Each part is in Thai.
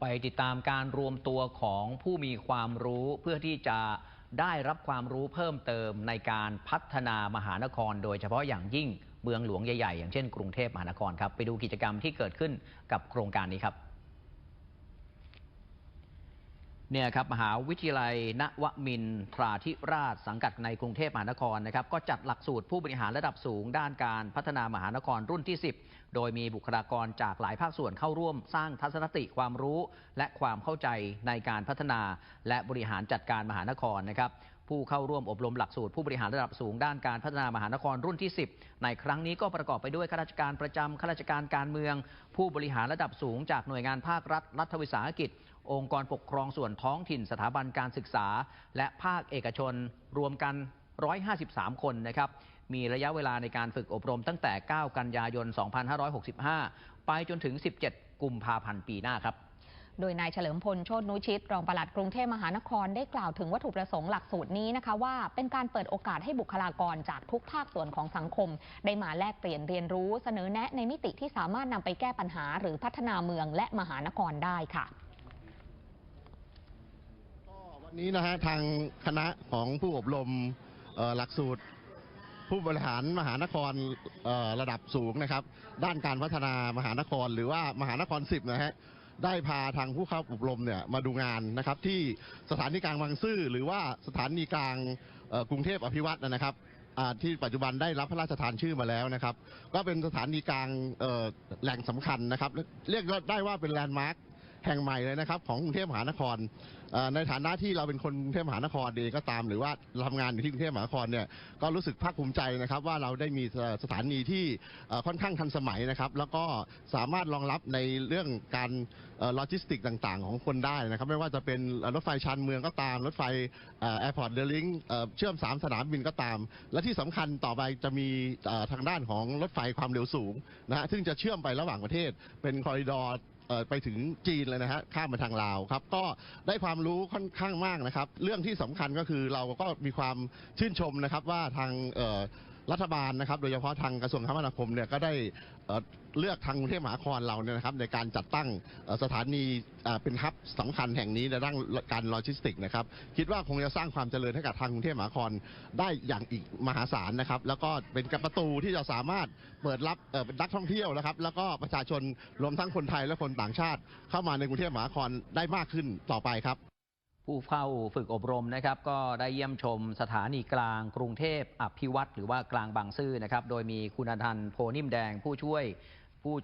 ไปติดตามการรวมตัวของผู้มีความรู้เพื่อที่จะได้รับความรู้เพิ่มเติมในการพัฒนามหานคร โดยเฉพาะอย่างยิ่งเมืองหลวงใหญ่ๆ อย่างเช่นกรุงเทพมหานครครับ ไปดูกิจกรรมที่เกิดขึ้นกับโครงการนี้ครับ เนี่ยครับมหาวิทยาลัย นวมินทราธิราชสังกัดในกรุงเทพมหานครนะครับก็จัดหลักสูตรผู้บริหารระดับสูง ด้านการพัฒนามหานครรุ่นที่ 10 โดยมีบุคลากรจากหลายภาคส่วนเข้าร่วมสร้างทัศนคติความรู้ และความเข้าใจในการพัฒนา และบริหารจัดการมหานครนะครับ ผู้เข้าร่วมอบรมหลักสูตรผู้บริหารระดับสูงด้านการพัฒนามหานครรุ่นที่ 10 ในครั้งนี้ก็ประกอบไปด้วยข้าราชการประจำข้าราชการการเมือง ผู้บริหารระดับสูงจากหน่วยงานภาครัฐ รัฐวิสาหกิจ องค์กรปกครองส่วนท้องถิ่นสถาบันการศึกษา และภาคเอกชนรวมกัน 153 คนนะครับมีระยะเวลาในการฝึกอบรมตั้งแต่ 9 กันยายน 2565 ไปจนถึง 17 กุมภาพันธ์ปีหน้าครับ โดยนายเฉลิมพลโชตนุชิต รองปลัดกรุงเทพมหานครได้กล่าวถึงวัตถุประสงค์หลักสูตรนี้นะคะว่าเป็นการเปิดโอกาสให้บุคลากรจากทุกภาคส่วนของสังคม ได้มาแลกเปลี่ยนเรียนรู้เสนอแนะในมิติที่สามารถนำไปแก้ปัญหา หรือพัฒนาเมืองและมหานครได้ค่ะวันนี้นะฮะทางคณะของผู้อบรมหลักสูตรผู้บริหารมหานครระดับสูงนะครับ ด้านการพัฒนามหานครหรือว่ามหานครสิบนะฮะ ได้พาทางผู้เข้าอบรมเนี่ยมาดูงานนะครับ ที่สถานีกลางบางซื่อหรือว่าสถานีกลางกรุงเทพอภิวัตน์นะครับที่ปัจจุบันได้รับพระราชทานชื่อมาแล้วนะครับ ก็เป็นสถานีกลางแหล่งสำคัญนะครับ เรียกได้ว่าเป็นแลนด์มาร์ค แห่งใหม่เลยนะครับของกรุงเทพมหานครในฐานะที่เราเป็นคนกรุงเทพมหานครเองก็ตาม หรือว่าทำงานอยู่ที่กรุงเทพมหานครเนี่ยก็รู้สึกภาคภูมิใจนะครับ ว่าเราได้มีสถานีที่ค่อนข้างทันสมัยนะครับ แล้วก็สามารถรองรับในเรื่องการโลจิสติกต่างๆ ของคนได้นะครับ ไม่ว่าจะเป็นรถไฟชานเมืองก็ตาม รถไฟแอร์พอร์ตเดลิงเชื่อม 3 สนามบินก็ตาม และที่สำคัญต่อไปจะมีทางด้านของรถไฟความเร็วสูงนะฮะซึ่งจะเชื่อมไประหว่างประเทศเป็นคอริดอร์ ไปถึงจีนเลยนะฮะข้ามมาทางลาวครับ ก็ได้ความรู้ค่อนข้างมากนะครับ เรื่องที่สำคัญก็คือเราก็มีความชื่นชมนะครับว่าทางเรัฐบาลนะครับโดยเฉพาะทางกระทรวงคมนาคมเนี่ยก็ได้เลือกทางกรุงเทพมหานครเราเนี่ยนะครับในการจัดตั้งสถานีเป็นฮับสำคัญแห่งนี้ในด้านการโลจิสติกนะครับคิดว่าคงจะสร้างความเจริญให้กับทางกรุงเทพมหานครได้อย่างอีกมหาศาลนะครับแล้วก็เป็นกประตูที่จะสามารถเปิดรับเป็นนักท่องเที่ยวนะครับแล้วก็ประชาชนรวมทั้งคนไทยและคนต่างชาติ เข้ามาในกรุงเทพมหานครได้มากขึ้นต่อไปครับ ผู้เข้าฝึกอบรมนะครับก็ได้เยี่ยมชมสถานีกลางกรุงเทพอภิวัตรหรือว่ากลางบางซื่อนะครับ โดยมีคุณทันโพนิ่มแดงผู้ช่วยผู้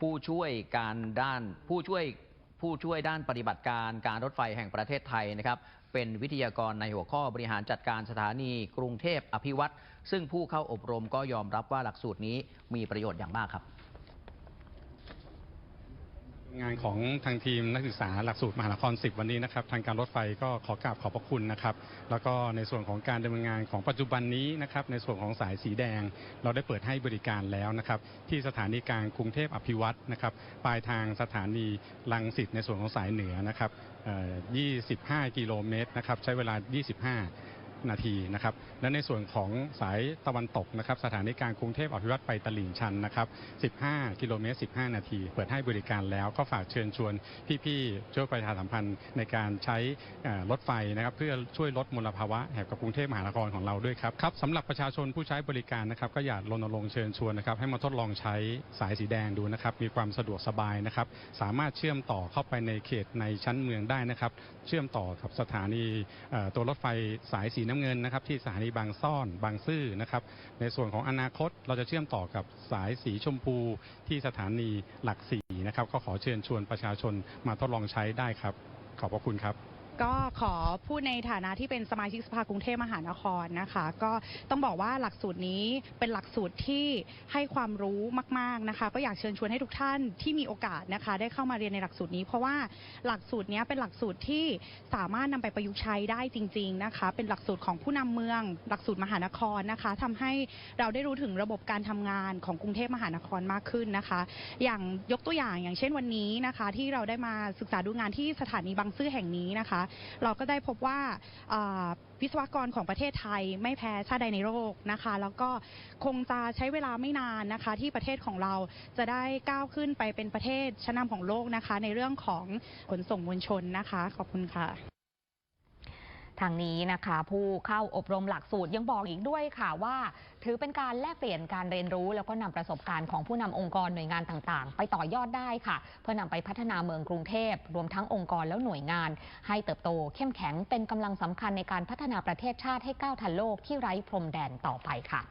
ผู้ช่วยการด้านผู้ช่วยผู้ช่วยด้านปฏิบัติการการรถไฟแห่งประเทศไทยนะครับ เป็นวิทยากรในหัวข้อบริหารจัดการสถานีกรุงเทพอภิวัตรซึ่งผู้เข้าอบรมก็ยอมรับว่าหลักสูตรนี้มีประโยชน์อย่างมากครับ งานของทางทีมนักศึกษาหลักสูตรมหานคร 10 วันนี้นะครับทางการรถไฟก็ขอกราบขอบพระคุณนะครับแล้วก็ในส่วนของการดำเนินงานของปัจจุบันนี้นะครับในส่วนของสายสีแดง เราได้เปิดให้บริการแล้วนะครับที่สถานีกลางกรุงเทพอภิวัตรนะครับปลายทางสถานีลังสิตในส่วนของสายเหนือนะครับ25 กิโลเมตรนะครับใช้เวลา 25 นาทีนะครับ และในส่วนของสายตะวันตกนะครับ สถานีกลางกรุงเทพอภิวัตรไปตลิ่งชันนะครับ 15 กิโลเมตร 15 นาที เปิดให้บริการแล้วก็ฝากเชิญชวนพี่ๆ ช่วยประชาสัมพันธ์ในการใช้รถไฟนะครับ เพื่อช่วยลดมลภาวะแห่งกับกรุงเทพมหานครของเราด้วยครับครับสำหรับประชาชนผู้ใช้บริการนะครับก็อยากรณรงค์เชิญชวนนะครับให้มาทดลองใช้สายสีแดงดูนะครับ มีความสะดวกสบายนะครับ สามารถเชื่อมต่อเข้าไปในเขตในชั้นเมืองได้นะครับ เชื่อมต่อกับสถานีตัวรถไฟสายสีน้ำเงินนะครับที่สถานีบางซ่อนบางซื่อนะครับในส่วนของอนาคตเราจะเชื่อมต่อกับสายสีชมพูที่สถานีหลักสีนะครับก็ขอเชิญชวนประชาชนมาทดลองใช้ได้ครับ ขอบพระคุณครับ ก็ขอพูดในฐานะที่เป็นสมาชิกสภากรุงเทพมหานครนะคะ ก็ต้องบอกว่าหลักสูตรนี้เป็นหลักสูตรที่ให้ความรู้มาก ๆนะคะ ก็อยากเชิญชวนให้ทุกท่านที่มีโอกาสนะคะ ได้เข้ามาเรียนในหลักสูตรนี้ เพราะว่าหลักสูตรนี้เป็นหลักสูตรที่สามารถนำไปประยุกต์ใช้ได้จริง ๆนะคะ เป็นหลักสูตรของผู้นำเมือง หลักสูตรมหานครนะคะทำให้เราได้รู้ถึงระบบการทำงานของกรุงเทพมหานครมากขึ้นนะคะ อย่างยกตัวอย่างอย่างเช่นวันนี้นะคะ ที่เราได้มาศึกษาดูงานที่สถานีบางซื่อแห่งนี้นะคะเราก็ได้พบว่าวิศวกรของประเทศไทยไม่แพ้ชาติใดในโลกนะคะ แล้วก็คงจะใช้เวลาไม่นานนะคะ ที่ประเทศของเราจะได้ก้าวขึ้นไปเป็นประเทศชั้นนำของโลกนะคะ ในเรื่องของขนส่งมวลชนนะคะ ขอบคุณค่ะทางนี้นะคะ ผู้เข้าอบรมหลักสูตรยังบอกอีกด้วยค่ะว่า ถือเป็นการแลกเปลี่ยนการเรียนรู้ แล้วก็นำประสบการณ์ของผู้นำองค์กรหน่วยงานต่างๆ ไปต่อยอดได้ค่ะ เพื่อนำไปพัฒนาเมืองกรุงเทพ รวมทั้งองค์กรแล้วหน่วยงาน ให้เติบโตเข้มแข็งเป็นกำลังสำคัญในการพัฒนาประเทศชาติให้ก้าวทันโลกที่ไร้พรมแดนต่อไปค่ะ